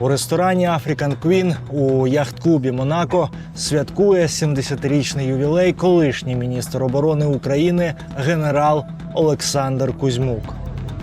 У ресторані African Queen у яхт-клубі Монако святкує 70-річний ювілей колишній міністр оборони України генерал Олександр Кузьмук.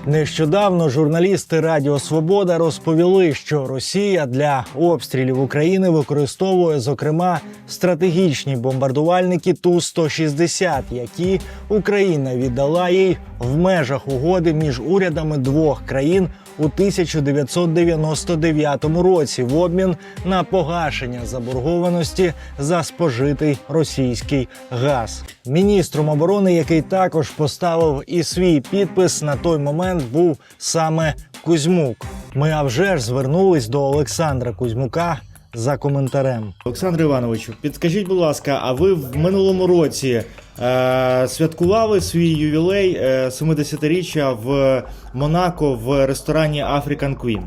Нещодавно журналісти Радіо Свобода розповіли, що Росія для обстрілів України використовує зокрема стратегічні бомбардувальники ту 160 які Україна віддала їй в межах угоди між урядами двох країн у 1999 році в обмін на погашення заборгованості за спожитий російський газ. Міністром оборони, який також поставив і свій підпис на той момент, був саме Кузьмук. Ми а вже ж звернулись до Олександра Кузьмука за коментарем. Олександр Івановичу, підскажіть, будь ласка, а ви в минулому році е, святкували свій ювілей е, 70-річчя в Монако в ресторані African Queen?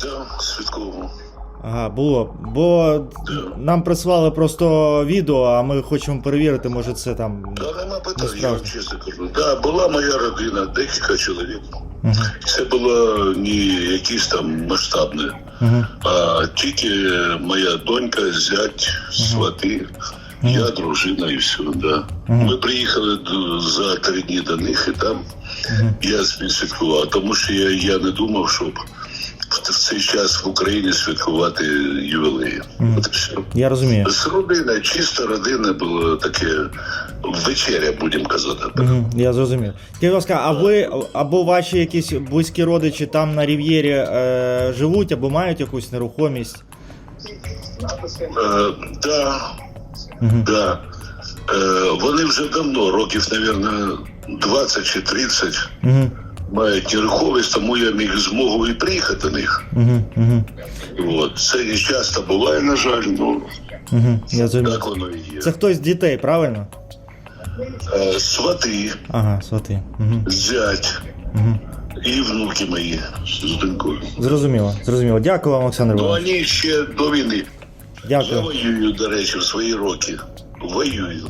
Да, святково. Ага, було. Бо нам прислали просто відео, а ми хочемо перевірити, може це там. Да, нема я вам чесно кажу. Да, була моя родина, декілька чоловік. Угу. Це було не якісь там масштабне, Угу. а тільки моя донька, зять, свати, я, дружина і все. Да. Ми приїхали за три дні до них, і там я святкував, тому що я, я не думав, щоб в цей час в Україні святкувати ювілеї. От все. Я розумію. З родини, чисто родина було таке вечеря, будемо казати. так. Угу, я зрозумів. Скажіть, будь ласка, а ви або ваші якісь близькі родичі там на Рів'єрі е, живуть, або мають якусь нерухомість? Е, да, Мгм. да. Е, вони вже давно, років, мабуть, 20 чи 30, Угу, мають нерухомість, тому я міг змогу і приїхати до них. угу, угу, От. Це не часто буває, на жаль, ну угу, я так воно і є. Це хтось з дітей, правильно? Е, свати, Ага, свати. Угу, зять угу. і внуки мої з донькою. Зрозуміло, зрозуміло. Дякую вам, Олександр Ну, Іванович. вони ще до війни. Я Дякую. воюю, до речі, в свої роки. Воюю.